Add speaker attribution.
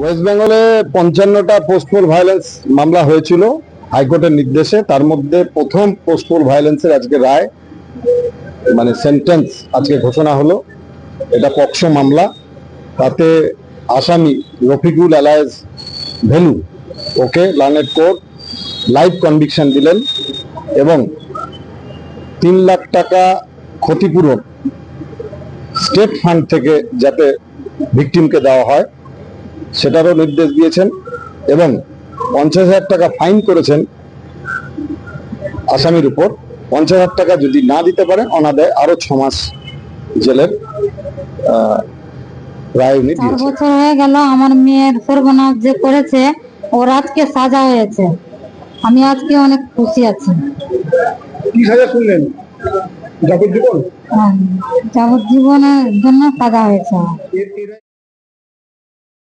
Speaker 1: West বেঙ্গলে পঞ্চান্নটা post-poll violence মামলা হয়েছিল হাইকোর্টের নির্দেশে। তার মধ্যে প্রথম পোস্টপোল ভায়োলেন্সের আজকে রায় মানে সেন্টেন্স আজকে ঘোষণা হলো। এটা পক্সো মামলা। তাতে আসামি রফিকুল আলায়েজ ভেলু ওকে লার্নেট কোর্ট লাইভ কনভিকশন দিলেন এবং তিন লাখ টাকা ক্ষতিপূরণ স্টেট ফান্ড থেকে যাতে ভিকটিমকে দেওয়া হয়। সেটারও নির্দেশ দিয়েছেন এবং পঞ্চাশ হাজার টাকা ফাইন করেছেন আসামির উপর। পঞ্চাশ হাজার টাকা যদি না দিতে পারেন অনাদায় আরও ছ মাস জেলের রায় উনি
Speaker 2: চার বছর হয়ে গেল আমার মেয়ের সর্বনাশ যে করেছে ওর আজকে সাজা হয়েছে। আমি আজকে অনেক খুশি আছি।
Speaker 3: কি সাজা শুনলেন? যাবজ্জীবন?
Speaker 2: হ্যাঁ, যাবজ্জীবনের জন্য সাজা হয়েছে।